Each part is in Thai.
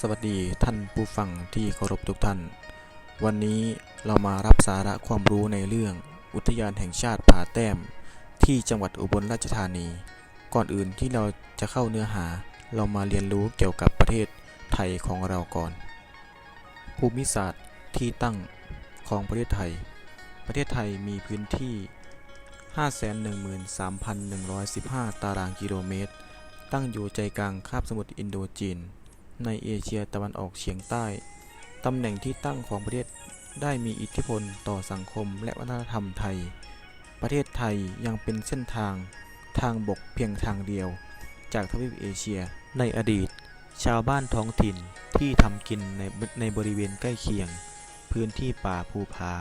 สวัสดีท่านผู้ฟังที่เคารพทุกท่าน วันนี้เรามารับสาระความรู้ในเรื่องอุทยานแห่งชาติผาแต้ม ที่จังหวัดอุบลราชธานี ก่อนอื่นที่เราจะเข้าเนื้อหา เรามาเรียนรู้เกี่ยวกับประเทศไทยของเราก่อน ภูมิศาสตร์ที่ตั้งของประเทศไทย ประเทศไทยมีพื้นที่ 513,115 ตารางกิโลเมตร ตั้งอยู่ใจกลางคาบสมุทรอินโดจีน ในเอเชียตะวันออกเฉียงใต้ ตำแหน่งที่ตั้งของประเทศได้มีอิทธิพลต่อสังคมและวัฒนธรรมไทย ประเทศไทยยังเป็นเส้นทางทางบกเพียงทางเดียว จากทวีปเอเชีย ในอดีต ชาวบ้านท้องถิ่นที่ทำกินในในบริเวณใกล้เคียง พื้นที่ป่าภูผา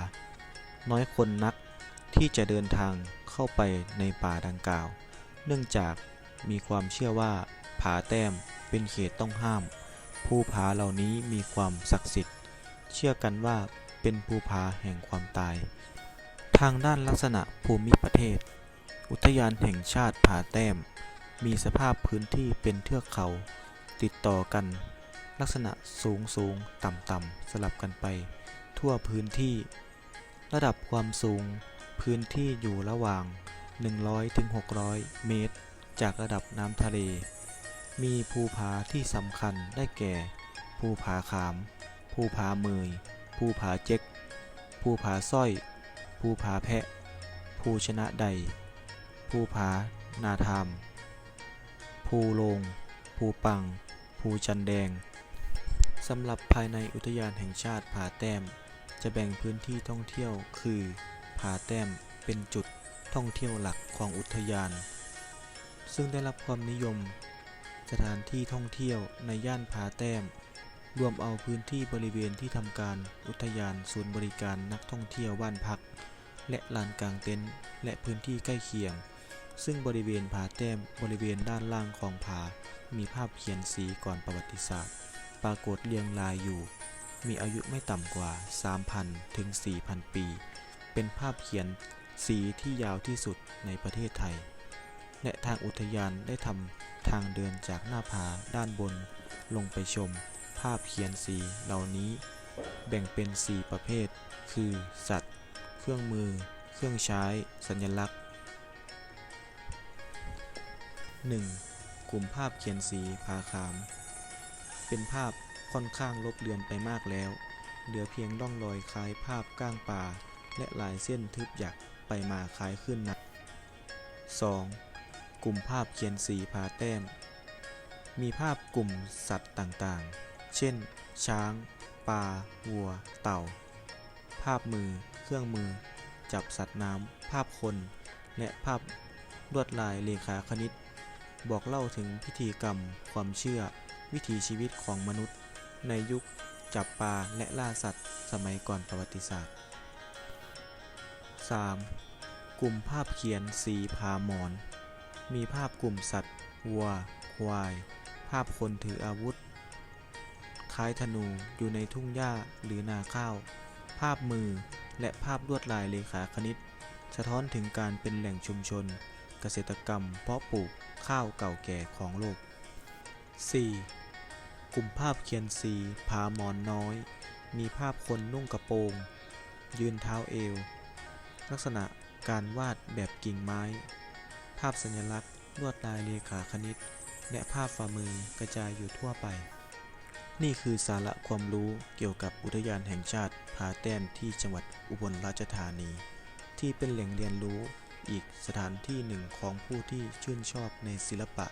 น้อยคนนักที่จะเดินทางเข้าไปในป่าดังกล่าว เนื่องจากมีความเชื่อว่าผาแต้มเป็นเขตต้องห้าม ภูผาเหล่านี้มีความศักดิ์สิทธิ์ เชื่อกันว่าเป็นภูผาแห่งความตาย ทางด้านลักษณะภูมิประเทศ อุทยานแห่งชาติผาแต้ม มีสภาพพื้นที่เป็นเทือกเขา ติดต่อกัน ลักษณะสูงสูงต่ำต่ำสลับกันไป ทั่วพื้นที่ ระดับความสูง พื้นที่อยู่ระหว่าง 100-600 เมตร จากระดับน้ำทะเล มีภูผาที่สำคัญได้แก่ ภูผาขาม ภูผาเมย ภูผาเจ๊กภูผาสร้อย ภูผาแพะ ภูชนะใด ภูผานาธาม ภูโลง ภูปัง ภูจันแดง สำหรับภายในอุทยานแห่งชาติผาแต้ม จะแบ่งพื้นที่ท่องเที่ยวคือผาแต้มเป็นจุดท่องเที่ยวหลักของอุทยาน ซึ่งได้รับความนิยม สถานที่ท่องเที่ยวในย่านผาแต้ม รวมเอาพื้นที่บริเวณที่ทำการอุทยานศูนย์บริการนักท่องเที่ยวบ้านพัก และลานกลางเต็นท์และพื้นที่ใกล้เคียง ซึ่งบริเวณผาแต้มบริเวณด้านล่างของผา มีภาพเขียนสีก่อนประวัติศาสตร์ ปรากฏเรียงรายอยู่ มีอายุไม่ต่ำกว่า 3,000 ถึง 4,000 ปี เป็นภาพเขียนสีที่ยาวที่สุดในประเทศไทย และทางอุทยานได้ทำ ทางเดินจากหน้าผาด้านบนลงไปชม ภาพเขียนสีเหล่านี้ แบ่งเป็น 4 ประเภท คือ สัตว์ เครื่องมือ เครื่องใช้ สัญลักษณ์ 1. กลุ่มภาพเขียนสีผาขาม เป็นภาพค่อนข้างลบเลือนไปมากแล้ว เหลือเพียงร่องรอยคล้ายภาพก้างป่า และลายเส้นทึบหยักไปมาคล้ายขึ้นนะ 2. กลุ่มภาพเขียนสีผาแต้ม มีภาพกลุ่มสัตว์ต่างๆ เช่น ช้าง ปลา วัว เต่า ภาพมือ เครื่องมือ จับสัตว์น้ำ ภาพคน และภาพลวดลายเลขาคณิต บอกเล่าถึงพิธีกรรม ความเชื่อ วิถีชีวิตของมนุษย์ ในยุคจับปลาและล่าสัตว์สมัยก่อนประวัติศาสตร์ 3. กลุ่มภาพเขียนสีผาหมอน มีภาพกลุ่มสัตว์วัว ควาย ภาพคนถืออาวุธ คล้ายธนูอยู่ในทุ่งหญ้าหรือนาข้าว ภาพมือและภาพลวดลายเลขาคณิต สะท้อนถึงการเป็นแหล่งชุมชน เกษตรกรรมเพาะปลูกข้าวเก่าแก่ของโลก 4. กลุ่มภาพเขียนสีผาหมอนน้อย มีภาพคนนุ่งกระโปรง ยืนเท้าเอว ลักษณะการวาดแบบกิ่งไม้ ภาพสัญลักษณ์ ลวดลายเลขาคณิต และภาพฝ่ามือกระจายอยู่ทั่วไป นี่คือสาระความรู้เกี่ยวกับอุทยานแห่งชาติผาแต้มที่จังหวัดอุบลราชธานี ที่เป็นแหล่งเรียนรู้อีกสถานที่หนึ่งของผู้ที่ชื่นชอบในศิลปะ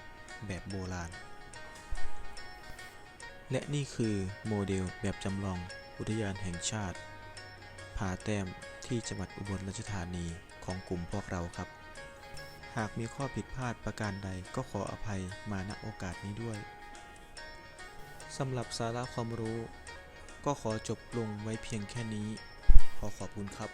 แบบโบราณ และนี่คือโมเดลแบบจำลองอุทยานแห่งชาติผาแต้มที่จังหวัดอุบลราชธานีของกลุ่มพวกเราครับากมีข้อผิดพลาดประการใดก็ขออภัยมาณโอกาสนี้ด้วยสำหรับสาระความรู้ ก็ขอจบลงไว้เพียงแค่นี้ ขอขอบคุณครับ